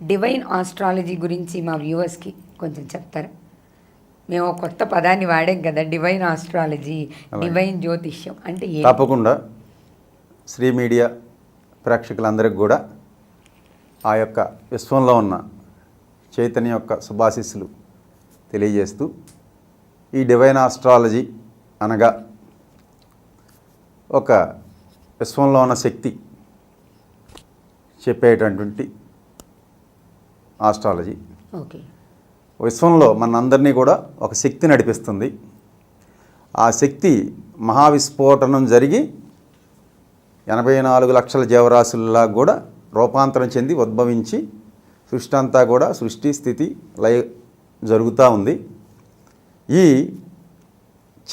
Divine astrology గురించి మా వ్యూవర్స్కి కొంచెం చెప్తారా? మేము కొత్త పదాన్ని వాడాం కదా డివైన్ ఆస్ట్రాలజీ డివైన్ జ్యోతిష్యం అంటే తప్పకుండా శ్రీ మీడియా ప్రేక్షకులందరికీ కూడా ఆ యొక్క విశ్వంలో ఉన్న చైతన్య యొక్క శుభాశీస్సులు తెలియజేస్తూ ఈ డివైన్ ఆస్ట్రాలజీ అనగా ఒక విశ్వంలో ఉన్న శక్తి చెప్పేటటువంటి ఆస్ట్రాలజీ. ఓకే. విశ్వంలో మనందరినీ కూడా ఒక శక్తి నడిపిస్తుంది. ఆ శక్తి మహావిస్ఫోటనం జరిగి ఎనభై నాలుగు లక్షల జీవరాశుల్లా కూడా రూపాంతరం చెంది ఉద్భవించి సృష్టి అంతా కూడా సృష్టి స్థితి లయ జరుగుతూ ఉంది. ఈ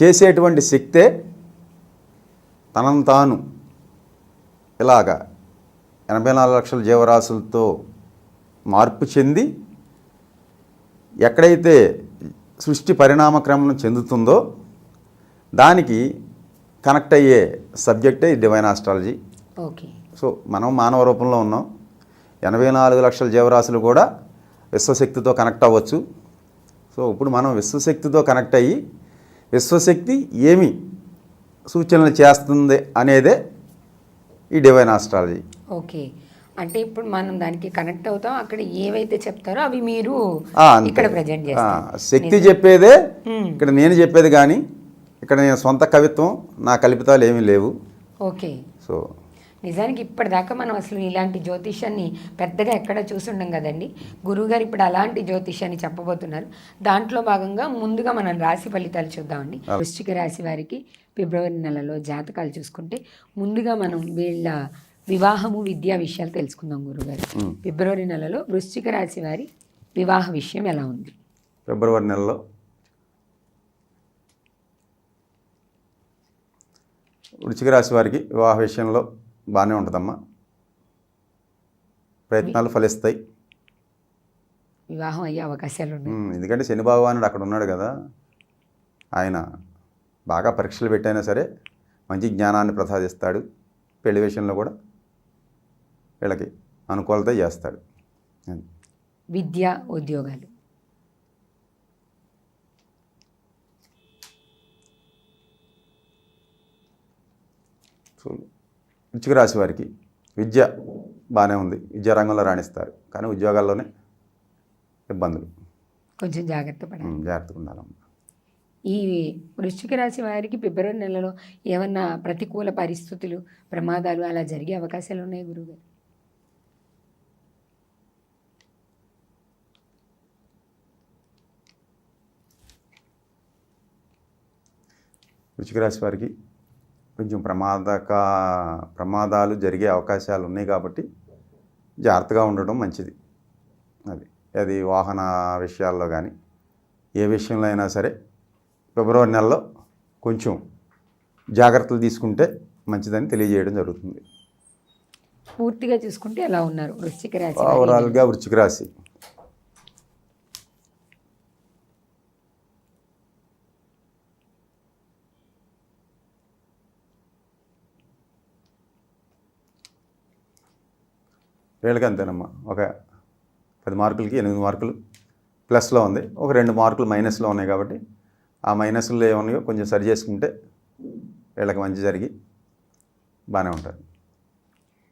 చేసేటువంటి శక్తే తనను తాను ఇలాగా ఎనభై నాలుగు లక్షల జీవరాశులతో మార్పు చెంది ఎక్కడైతే సృష్టి పరిణామక్రమం చెందుతుందో దానికి కనెక్ట్ అయ్యే సబ్జెక్టే డివైన్ ఆస్ట్రాలజీ. ఓకే. సో మనం మానవ రూపంలో ఉన్నాం. ఎనభై నాలుగు లక్షల జీవరాశులు కూడా విశ్వశక్తితో కనెక్ట్ అవ్వచ్చు. సో ఇప్పుడు మనం విశ్వశక్తితో కనెక్ట్ అయ్యి విశ్వశక్తి ఏమి సూచనలు చేస్తుంది అనేదే ఈ డివైన్ ఆస్ట్రాలజీ. ఓకే. అంటే ఇప్పుడు మనం దానికి కనెక్ట్ అవుతాం. అక్కడ ఏవైతే చెప్తారో అవి మీరు. ఇక్కడ ప్రజెంట్ చేస్తారు. శక్తి చెప్పేదే. ఇక్కడ నేను చెప్పేది కానీ ఇక్కడ నేను సొంత కవిత్వం నా కల్పితాలు ఏమీ లేవు. ఓకే. సో నిజానికి ఇప్పటిదాకా మనం అసలు ఇలాంటి జ్యోతిష్యాన్ని పెద్దగా ఎక్కడ చూసుండం కదండి. గురువుగారు ఇప్పుడు అలాంటి జ్యోతిష్యాన్ని చెప్పబోతున్నారు. దాంట్లో భాగంగా ముందుగా మనం రాశి ఫలితాలు చూద్దామండి. వృశ్చిక రాశి వారికి ఫిబ్రవరి నెలలో జాతకాలు చూసుకుంటే ముందుగా మనం వీళ్ళ వివాహము విద్యా విషయాలు తెలుసుకుందాం గురుగారు. ఫిబ్రవరి నెలలో వృశ్చిక రాశి వారి వివాహ విషయం ఎలా ఉంది? ఫిబ్రవరి నెలలో వృచ్చిక రాశి వారికి వివాహ విషయంలో బాగానే ఉంటుందమ్మా. ప్రయత్నాలు ఫలిస్తాయి. వివాహం అయ్యే అవకాశాలు ఉన్నాయి. ఎందుకంటే శని భగవానుడు అక్కడ ఉన్నాడు కదా. ఆయన బాగా పరీక్షలు పెట్టైనా సరే మంచి జ్ఞానాన్ని ప్రసాదిస్తాడు. పెళ్ళి విషయంలో కూడా వీళ్ళకి అనుకూలత చేస్తాడు. విద్య ఉద్యోగాలు. వృచ్చిక రాశి వారికి విద్య బాగానే ఉంది. విద్యా రంగంలో రాణిస్తారు. కానీ ఉద్యోగాల్లోనే ఇబ్బందులు. కొంచెం జాగ్రత్త పడాలి. జాగ్రత్తగా ఉండాలమ్మా. ఈ వృశ్చిక రాశి వారికి ఫిబ్రవరి నెలలో ఏమన్నా ప్రతికూల పరిస్థితులు ప్రమాదాలు అలా జరిగే అవకాశాలు ఉన్నాయి గురువుగారు? వృచ్చిక రాశి వారికి కొంచెం ప్రమాదక ప్రమాదాలు జరిగే అవకాశాలు ఉన్నాయి కాబట్టి జాగ్రత్తగా ఉండడం మంచిది. అది అది వాహన విషయాల్లో కానీ ఏ విషయంలో అయినా సరే ఫిబ్రవరి నెలలో కొంచెం జాగ్రత్తలు తీసుకుంటే మంచిదని తెలియజేయడం జరుగుతుంది. పూర్తిగా చూసుకుంటే ఎలా ఉన్నారు వృశ్చిక రాశి వారి? ఓవరాల్గా వృచ్చిక రాశి. వీళ్ళకి అంతేనమ్మా ఒక పది మార్కులకి ఎనిమిది మార్కులు ప్లస్లో ఉంది. ఒక రెండు మార్కులు మైనస్లో ఉన్నాయి కాబట్టి ఆ మైనస్లో ఏమన్నాయో కొంచెం సరి చేసుకుంటే వీళ్ళకి మంచి జరిగి బాగానే ఉంటుంది.